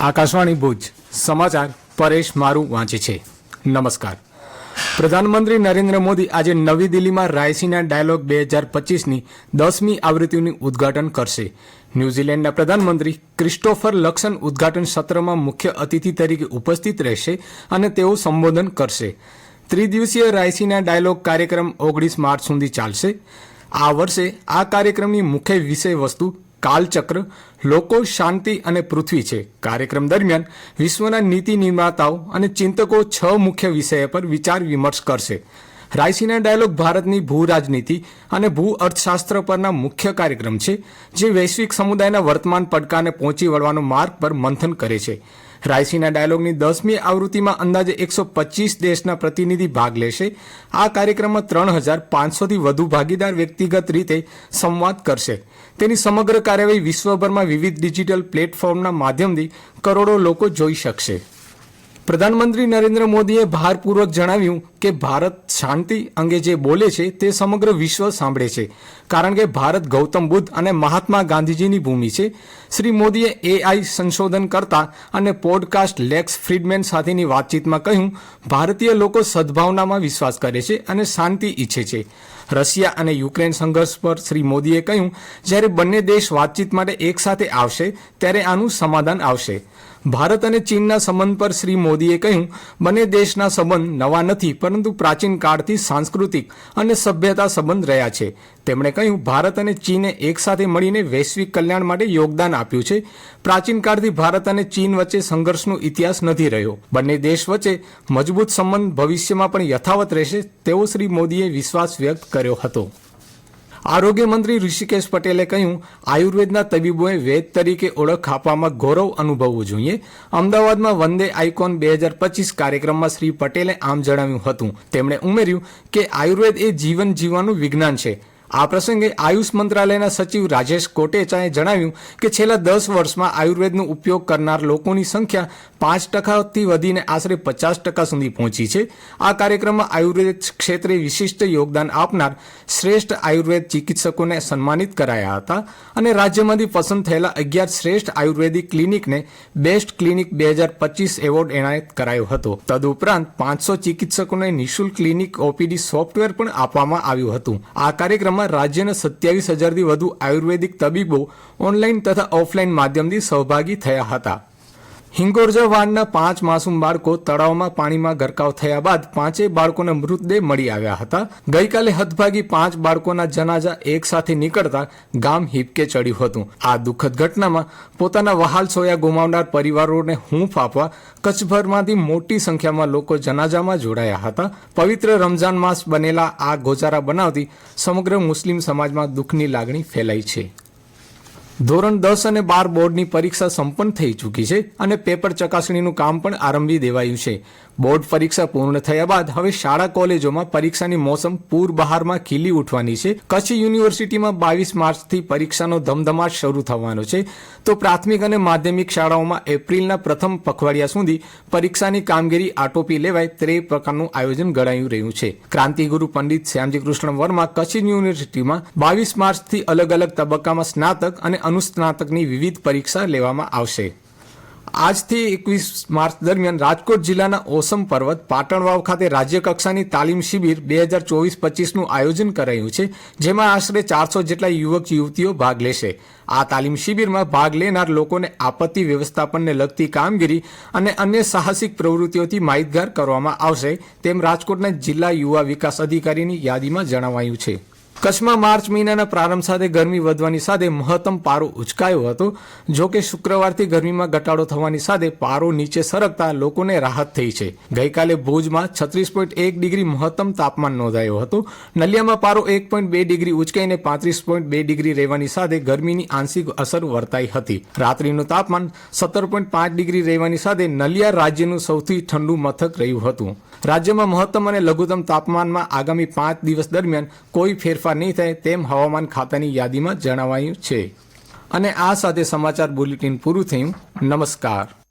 આકાશવાણી ભુજ. સમાચાર પરેશ મારું વાંચે છે. નમસ્કાર. પ્રધાનમંત્રી નરેન્દ્ર મોદી આજે નવી દિલ્હીમાં રાયસીના ડાયલોગ બે હજાર પચીસની દસમી આવૃત્તિનું ઉદ્ઘાટન કરશે. ન્યૂઝીલેન્ડના પ્રધાનમંત્રી ક્રિસ્ટોફર લક્સન ઉદ્ઘાટન સત્રમાં મુખ્ય અતિથિ તરીકે ઉપસ્થિત રહેશે અને તેઓ સંબોધન કરશે. ત્રિદિવસીય રાયસીના ડાયલોગ કાર્યક્રમ ઓગણીસ માર્ચ સુધી ચાલશે. આ વર્ષે આ કાર્યક્રમની મુખ્ય વિષય વસ્તુ કાલચક્ર, લોકો શાંતિ અને પૃથ્વી છે. કાર્યક્રમ દરમિયાન વિશ્વના નીતિ નિર્માતાઓ અને ચિંતકો છ મુખ્ય વિષય પર વિચાર વિમર્શ કરશે. રાયસીના ડાયલોગ ભારતની ભૂ રાજનીતિ અને ભૂ અર્થશાસ્ત્ર પરના મુખ્ય કાર્યક્રમ છે, જે વૈશ્વિક સમુદાયના વર્તમાન પડકારને પહોંચી વળવાનો માર્ગ પર મંથન કરે છે. રાયસીના ડાયલોગની દસમી આવૃત્તિમાં અંદાજે એકસો પચીસ દેશના પ્રતિનિધિ ભાગ લેશે. આ કાર્યક્રમમાં ત્રણ હજાર પાંચસોથી વધુ ભાગીદાર વ્યક્તિગત રીતે સંવાદ કરશે. તેની સમગ્ર કાર્યવાહી વિશ્વભરમાં વિવિધ ડિજિટલ પ્લેટફોર્મના માધ્યમથી કરોડો લોકો જોઈ શકશે. પ્રધાનમંત્રી નરેન્દ્ર મોદીએ ભારપૂર્વક જણાવ્યું કે ભારત શાંતિ અંગે જે બોલે છે તે સમગ્ર વિશ્વ સાંભળે છે. કારણ કે ભારત ગૌતમ બુદ્ધ અને મહાત્મા ગાંધીજીની ભૂમિ છે. શ્રી મોદીએ એઆઈ સંશોધન કરતા અને પોડકાસ્ટ લેક્સ ફ્રીડમેન સાથેની વાતચીતમાં કહ્યું, ભારતીય લોકો સદભાવનામાં વિશ્વાસ કરે છે અને શાંતિ ઈચ્છે છે. રશિયા અને યુક્રેન સંઘર્ષ પર શ્રી મોદીએ કહ્યું, જ્યારે બંને દેશ વાતચીત માટે એકસાથે આવશે, ત્યારે આનું સમાધાન આવશે. ભારત અને ચીનના સંબંધ પર શ્રી મોદીએ કહ્યું, બંને દેશના સંબંધ નવા નથી પરંતુ પ્રાચીન કાળથી સાંસ્કૃતિક અને સભ્યતા સંબંધ રહ્યા છે. તેમણે કહ્યું, ભારત અને ચીને એકસાથે મળીને વૈશ્વિક કલ્યાણ માટે યોગદાન આપ્યું છે. પ્રાચીન કાળથી ભારત અને ચીન વચ્ચે સંઘર્ષનો ઇતિહાસ નથી રહ્યો. બંને દેશ વચ્ચે મજબૂત સંબંધ ભવિષ્યમાં પણ યથાવત રહેશે તેવો શ્રી મોદીએ વિશ્વાસ વ્યક્ત કર્યો હતો. આરોગ્ય મંત્રી ઋષિકેશ પટેલે કહ્યું, આયુર્વેદના તબીબોએ વેદ તરીકે ઓળખ આપવામાં ગૌરવ અનુભવવું જોઈએ. અમદાવાદમાં વંદે આઇકોન બે હજાર પચીસ કાર્યક્રમમાં શ્રી પટેલે આમ જણાવ્યું હતું. તેમણે ઉમેર્યું કે આયુર્વેદ એ જીવન જીવવાનું વિજ્ઞાન છે. આ પ્રસંગે આયુષ મંત્રાલયના સચિવ રાજેશ કોટેચાએ જણાવ્યું કે છેલ્લા દસ વર્ષમાં આયુર્વેદનો ઉપયોગ કરનાર લોકોની સંખ્યા પાંચ ટકાથી વધીને આશરે પચાસ ટકા સુધી પહોંચી છે. આ કાર્યક્રમમાં આયુર્વેદ ક્ષેત્રે વિશિષ્ટ યોગદાન આપનાર શ્રેષ્ઠ આયુર્વેદ ચિકિત્સકોને સન્માનિત કરાયા હતા અને રાજ્યમાંથી પસંદ થયેલા અગિયાર શ્રેષ્ઠ આયુર્વેદિક ક્લિનિકને બેસ્ટ ક્લિનિક બે હજાર પચીસ એવોર્ડ એનાયત કરાયો હતો. તદુપરાંત પાંચસો ચિકિત્સકોને નિઃશુલ્ક ક્લિનિક ઓપીડી સોફ્ટવેર પણ આપવામાં આવ્યું હતું. આ કાર્યક્રમમાં રાજ્યના સત્યાવીસ હજારથી વધુ આયુર્વેદિક તબીબો ઓનલાઈન તથા ઓફલાઈન માધ્યમથી સહભાગી થયા હતા. હિંગોરજા વાડના પાંચ માસૂમ બાળકો તળાવમાં પાણીમાં ગરકાવ થયા બાદ પાંચેય બાળકોના મૃતદેહ મળી આવ્યા હતા. ગઈકાલે હદભાગી પાંચ બાળકોના જનાજા એક સાથે નીકળતા ગામ હિપકે ચડ્યું હતું. આ દુઃખદ ઘટનામાં પોતાના વહાલ સોયા ગુમાવનાર પરિવારોને હૂંફ આપવા કચ્છભરમાંથી મોટી સંખ્યામાં લોકો જનાજામાં જોડાયા હતા. પવિત્ર રમઝાન માસ બનેલા આ ગોચારા બનાવતી સમગ્ર મુસ્લિમ સમાજમાં દુઃખની લાગણી ફેલાઈ છે. ધોરણ દસ અને બાર બોર્ડની પરીક્ષા સંપન્ન થઈ ચૂકી છે અને પેપર ચકાસણીનું કામ પણ આરંભી દેવાયું છે. બોર્ડ પરીક્ષા પૂર્ણ થયા બાદ હવે શાળા કોલેજોમાં પરીક્ષાની મોસમ પૂર બહારમાં ખીલી ઉઠવાની છે. કચ્છ યુનિવર્સિટીમાં બાવીસ માર્ચથી પરીક્ષાનો ધમધમાટ શરૂ થવાનો છે. તો પ્રાથમિક અને માધ્યમિક શાળાઓમાં એપ્રિલના પ્રથમ પખવાડિયા સુધી પરીક્ષાની કામગીરી આટોપી લેવાય તે પ્રકારનું આયોજન ગણાયું રહ્યું છે. ક્રાંતિગુરુ પંડિત શ્યામજી કૃષ્ણ વર્મા કચ્છ યુનિવર્સિટીમાં બાવીસ માર્ચથી અલગ અલગ તબક્કામાં સ્નાતક અને અનુસ્નાતકની વિવિધ પરીક્ષા લેવામાં આવશે. આજથી એકવીસ માર્ચ દરમિયાન રાજકોટ જિલ્લાના ઓસમ પર્વત પાટણવાવ ખાતે રાજ્ય કક્ષાની તાલીમ શિબિર બે હજાર ચોવીસ પચીસનું આયોજન કરાયું છે, જેમાં આશરે ચારસો જેટલા યુવક યુવતીઓ ભાગ લેશે. આ તાલીમ શિબિરમાં ભાગ લેનાર લોકોને આપત્તિ વ્યવસ્થાપનને લગતી કામગીરી અને અન્ય સાહસિક પ્રવૃત્તિઓથી માહિતગાર કરવામાં આવશે, તેમ રાજકોટના જિલ્લા યુવા વિકાસ અધિકારીની યાદીમાં જણાવાયું છે. કચ્છમાં માર્ચ મહિનાના પ્રારંભ સાથે ગરમી વધવાની સાથે મહત્તમ પારો ઉચકાયો હતો. જો કે શુક્રવારથી ગરમીમાં ઘટાડો થવાની સાથે પારો નીચે સરકતા લોકોને રાહત થઈ છે. ગઈકાલે ભુજમાં છત્રીસ પોઈન્ટ એક ડિગ્રી મહત્તમ તાપમાન નોંધાયો હતો. નલિયામાં પારો એક પોઈન્ટ બે ડિગ્રી ઉચકાઈને પાંત્રીસ પોઈન્ટ બે ડિગ્રી રહેવાની સાથે ગરમીની આંશિક અસર વર્તાઈ હતી. રાત્રિનું તાપમાન સત્તર પોઈન્ટ પાંચ ડિગ્રી રહેવાની સાથે નલિયા રાજ્યનું સૌથી ઠંડુ મથક રહ્યું હતું. રાજ્યમાં મહત્તમ અને લઘુત્તમ તાપમાનમાં આગામી પાંચ દિવસ દરમિયાન કોઈ ફેરફાર નહીં થાય તેમ હવામાન ખાતાની યાદીમાં જણાવાયું છે. અને આ સાથે સમાચાર બુલેટિન પૂરું થયું. નમસ્કાર.